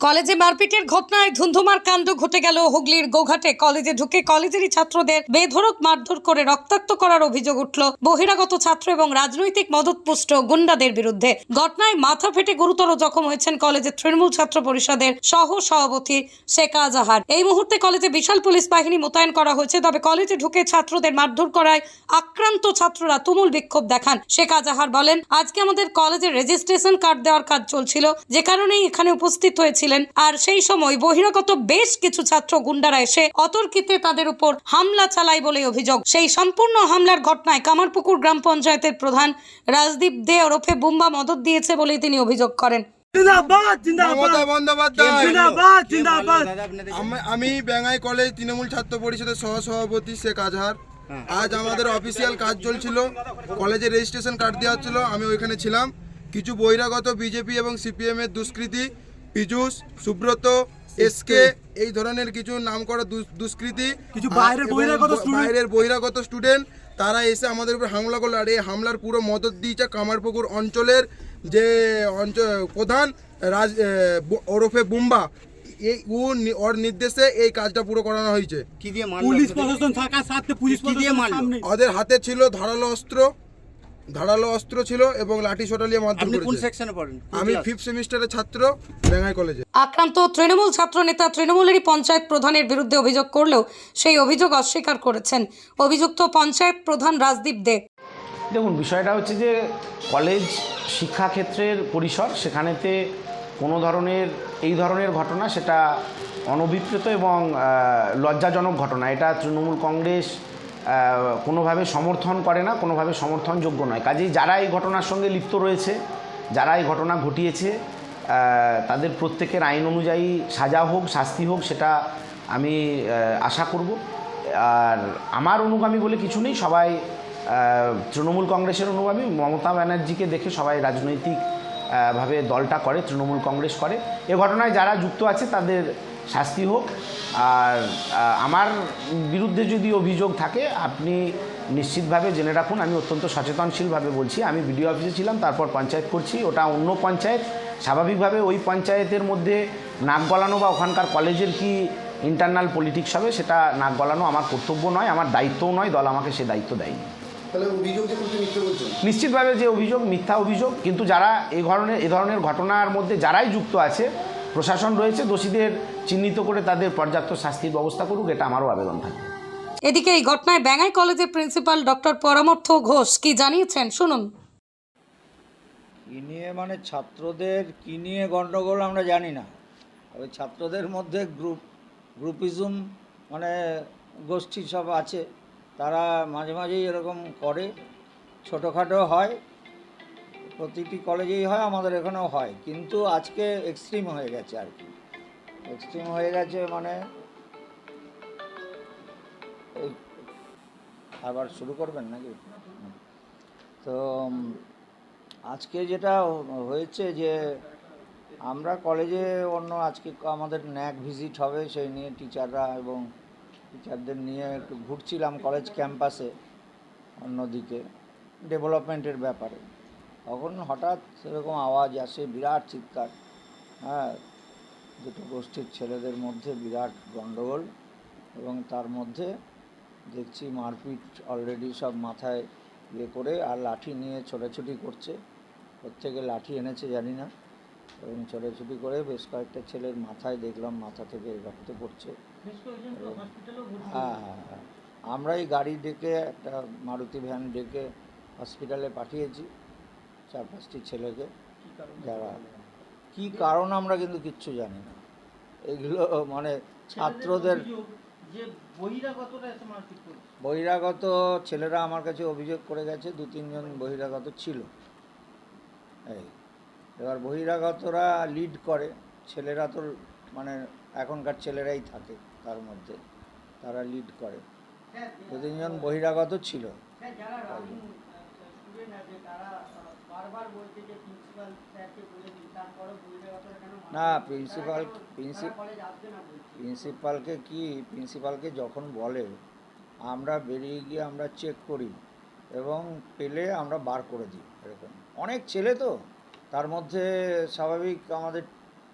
কলেজে মারপিটের ঘটনায় ধুন্ধুমার কাণ্ড ঘটে গেল হুগলির গোঘাটে। কলেজে ঢুকে কলেজেরই ছাত্রদের বেধড়ক মারধর করে রক্তাক্ত করার অভিযোগ উঠল বহিরাগত ছাত্র এবং রাজনৈতিক মদতপুষ্ট গুন্ডাদের বিরুদ্ধে। ঘটনায় মাথা ফেটে গুরুতর জখম হয়েছেন কলেজের তৃণমূল ছাত্র পরিষদের সহ সভাপতি শেখ আজাহার। এই মুহূর্তে কলেজে বিশাল পুলিশ বাহিনী মোতায়েন করা হয়েছে, তবে কলেজে ঢুকে ছাত্রদের মারধর করায় আক্রান্ত ছাত্ররা তুমুল বিক্ষোভ দেখান। শেখ আজাহার বলেন, আজকে আমাদের কলেজে রেজিস্ট্রেশন কার্ড দেওয়ার কাজ চলছিল। যে কারণেই এখানে উপস্থিত হয়েছিলেন আর সেই সময় বহিরাগত বেশ কিছু ছাত্র গুন্ডারা এসে অতর্কিতে তাদের উপর হামলা চালায় বলে অভিযোগ। সেই সম্পূর্ণ হামলার ঘটনায় কামারপুকুর গ্রাম পঞ্চায়েতের প্রধান রাজদীপ দে ওরফে বুম্বা মদত দিয়েছে বলেই তিনি অভিযোগ করেন। জিন্দাবাদ জিন্দাবাদ। মমতা বন্দ্যোপাধ্যায়। জিন্দাবাদ জিন্দাবাদ। আম- আমি বেঙ্গাই কলেজ তৃণমূল ছাত্র পরিষদের সহ সভাপতি শেখ আজহার। আজ আমাদের অফিসিয়াল কাজ চলছিল। কলেজে রেজিস্ট্রেশন কার্ড দেওয়া হচ্ছিল। আমি ওইখানে ছিলাম। কিছু বহিরাগত বিজেপি এবং সিপিএম এর দুষ্কৃতী পীযুষ সুব্রত এসকে এই ধরনের কিছু নাম করা দুষ্কৃতী কিছু বাইরের বহিরাগত বাইরের বহিরাগত স্টুডেন্ট তারা এসে আমাদের উপর হামলা করল। আর এই হামলার পুরো মদত দিয়েছে কামারপুকুর অঞ্চলের যে অঞ্চল প্রধান রাজ ওরফে বুম্বা। এই ওর নির্দেশে এই কাজটা পুরো করানো হয়েছে। কি দিয়ে পুলিশ প্রশাসন থাকা সাথে পুলিশ কি দিয়ে মারলো? ওদের হাতে ছিল ধারালো অস্ত্র ধারালো অস্ত্র ছিল এবং লাঠি সোটা নিয়ে মারধর আপনি কোন করেছে। সেকশনে পড়েন? আমি? ফিফথ সেমিস্টারের ছাত্র বেঙ্গাই কলেজে আক্রান্ত তৃণমূল ছাত্র নেতা তৃণমূলেরই পঞ্চায়েত প্রধানের বিরুদ্ধে অভিযোগ করলেও সেই অভিযোগ অস্বীকার করেছেন। অভিযুক্ত পঞ্চায়েত প্রধান রাজদীপ দে। দেখুন বিষয়টা হচ্ছে যে কলেজ শিক্ষাক্ষেত্রের পরিসর সেখানেতে কোনো ধরনের এই ধরনের ঘটনা সেটা অনভিপ্রেত এবং লজ্জাজনক ঘটনা। এটা তৃণমূল কংগ্রেস কোনোভাবে সমর্থন করে না কোনোভাবে সমর্থনযোগ্য নয়। কাজেই যারা এই ঘটনার সঙ্গে লিপ্ত রয়েছে যারা এই ঘটনা ঘটিয়েছে তাদের প্রত্যেকের আইন অনুযায়ী সাজা হোক শাস্তি হোক সেটা আমি আশা করব। আর আমার অনুগামী বলে কিছু নেই সবাই তৃণমূল কংগ্রেসের অনুগামী। মমতা ব্যানার্জিকে দেখে সবাই রাজনৈতিক আহ, ভাবে দলটা করে তৃণমূল কংগ্রেস করে। এ ঘটনায় যারা যুক্ত আছে তাদের শাস্তি হোক। আর আমার বিরুদ্ধে যদি অভিযোগ থাকে আপনি নিশ্চিতভাবে জেনে রাখুন আমি অত্যন্ত সচেতনশীলভাবে বলছি। আমি বিডিও অফিসে ছিলাম তারপর পঞ্চায়েত করছি। ওটা অন্য পঞ্চায়েত। স্বাভাবিকভাবে ওই পঞ্চায়েতের মধ্যে নাক গলানো বা ওখানকার কলেজের কি ইন্টারনাল পলিটিক্স হবে সেটা নাক গলানো আমার কর্তব্য নয় আমার দায়িত্বও নয় দল আমাকে সে দায়িত্ব দেয়নি। নিশ্চিতভাবে যে অভিযোগ মিথ্যা অভিযোগ কিন্তু যারা এই ধরনের এ ধরনের ঘটনার মধ্যে যারাই যুক্ত আছে প্রশাসন রয়েছে দোষীদের চিহ্নিত করে তাদের পর্যাপ্ত শাস্তির ব্যবস্থা করুক এটা আমারও আবেদন থাকে এদিকে এই ঘটনায় ব্যাঙ্গাই কলেজের প্রিন্সিপাল ডক্টর পরামর্থ ঘোষ কি জানিয়েছেন? শুনুন। কি নিয়ে মানে ছাত্রদের কি নিয়ে গণ্ডগোল আমরা জানি না। ওই ছাত্রদের মধ্যে গ্রুপ গ্রুপিজম মানে গোষ্ঠী সব আছে। তারা মাঝে মাঝেই এরকম করে ছোটোখাটো হয়। প্রতিটি কলেজেই হয়, আমাদের এখানেও হয়। কিন্তু আজকে এক্সট্রিম হয়ে গেছে আর কি। এক্সট্রিম হয়ে গেছে মানে এই আবার শুরু করবেন নাকি? তো আজকে যেটা হয়েছে যে আমরা কলেজে অন্য আজকে আমাদের ন্যাক ভিজিট হবে, সেই নিয়ে টিচাররা এবং টিচারদের নিয়ে একটু ঘুরছিলাম কলেজ ক্যাম্পাসে অন্যদিকে, ডেভেলপমেন্টের ব্যাপারে। তখন হঠাৎ সেরকম আওয়াজ আসে বিরাট চিৎকার। হ্যাঁ দুটো গোষ্ঠীর ছেলেদের মধ্যে বিরাট গণ্ডগোল এবং তার মধ্যে দেখছি মারপিট অলরেডি সব মাথায় ইয়ে করে আর লাঠি নিয়ে ছোটাছুটি করছে। প্রত্যেকে লাঠি এনেছে জানি না। এবং ছোটাছুটি করে বেশ কয়েকটা ছেলের মাথায় দেখলাম মাথা থেকে রক্ত পড়ছে। হ্যাঁ হ্যাঁ হ্যাঁ। আমরাই গাড়ি ডেকে একটা মারুতি ভ্যান ডেকে হসপিটালে পাঠিয়েছি। চার পাঁচটি ছেলেকে যারা কি কারণ আমরা কিন্তু কিচ্ছু জানি না। এগুলো মানে ছাত্রদের বহিরাগত ছেলেরা আমার কাছে অভিযোগ করে গেছে দু তিনজন বহিরাগত ছিল। এই এবার বহিরাগতরা লিড করে ছেলেরা তো মানে এখনকার ছেলেরাই থাকে তার মধ্যে তারা লিড করে। দু তিনজন বহিরাগত ছিল। না প্রিন্সিপাল প্রিন্সিপালকে কি প্রিন্সিপালকে যখন বলে আমরা বেরিয়ে গিয়ে আমরা চেক করি এবং পেলে আমরা বার করে দিই এরকম। অনেক ছেলে তো তার মধ্যে স্বাভাবিক আমাদের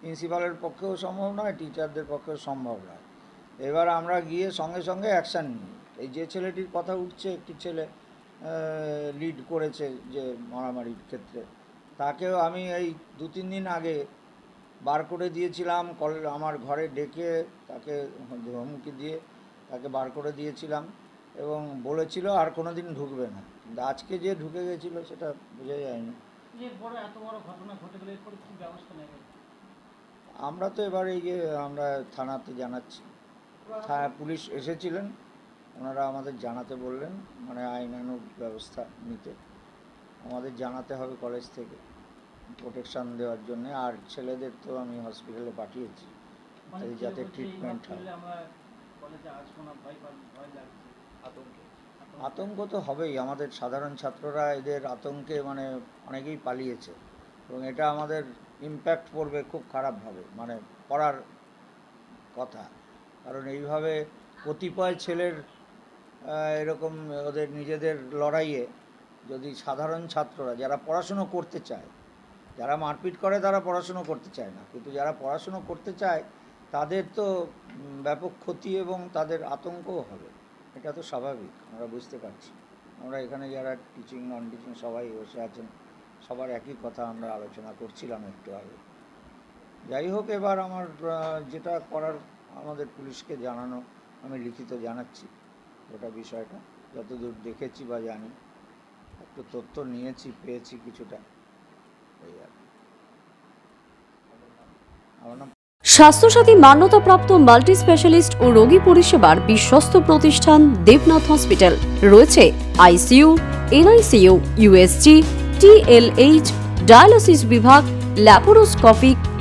প্রিন্সিপালের পক্ষেও সম্ভব নয় টিচারদের পক্ষেও সম্ভব নয়। এবার আমরা গিয়ে সঙ্গে সঙ্গে অ্যাকশান নিই। এই যে ছেলেটির কথা উঠছে একটি ছেলে লিড করেছে যে মারামারির ক্ষেত্রে। তাকেও আমি এই দু তিন দিন আগে বার করে দিয়েছিলাম কল আমার ঘরে ডেকে তাকে ধমকি দিয়ে তাকে বার করে দিয়েছিলাম এবং বলেছিল আর কোনো দিন ঢুকবে না। কিন্তু আজকে যে ঢুকে গেছিল সেটা বোঝা যায়নি। আমরা তো এবার এই যে আমরা থানাতে জানাচ্ছি। পুলিশ এসেছিলেন ওনারা আমাদের জানাতে বললেন মানে আইনানুগ ব্যবস্থা নিতে। আমাদের জানাতে হবে কলেজ থেকে প্রোটেকশান দেওয়ার জন্য। আর ছেলেদের তো আমি হসপিটালে পাঠিয়েছি। মানে যাতে ট্রিটমেন্ট হয়। আতঙ্কে। আতঙ্ক। তো হবেই। আমাদের সাধারণ ছাত্ররা এদের আতঙ্কে মানে অনেকেই পালিয়েছে। এবং এটা আমাদের ইম্প্যাক্ট পড়বে খুব খারাপভাবে মানে পড়ার কথা। কারণ এইভাবে কতিপয় ছেলের এরকম ওদের নিজেদের লড়াইয়ে যদি সাধারণ ছাত্ররা, যারা পড়াশুনো করতে চায়, যারা মারপিট করে তারা পড়াশুনো করতে চায় না। কিন্তু যারা পড়াশুনো করতে চায়, তাদের তো ব্যাপক ক্ষতি এবং তাদের আতঙ্কও হবে। এটা তো স্বাভাবিক, আমরা বুঝতে পারছি। আমরা এখানে যারা টিচিং নন টিচিং সবাই বসে আছেন, সবার একই কথা আমরা আলোচনা করছিলাম একটু আগে। যাই হোক, এবার আমার যেটা করার আমাদের পুলিশকে জানানো, আমি লিখিত জানাচ্ছি। গোটা বিষয়টা। যতদূর দেখেছি বা জানি, একটু তথ্য নিয়েছি, পেয়েছি কিছুটা। এই আর স্বাস্থ্যসাথী মান্যতাপ্রাপ্ত মাল্টি স্পেশালিস্ট ও রোগী পরিষেবার বিশ্বস্ত প্রতিষ্ঠান দেবনাথ হসপিটাল। রয়েছে ICU, NICU USG TLH dialysis বিভাগ, ল্যাপারোস্কোপিক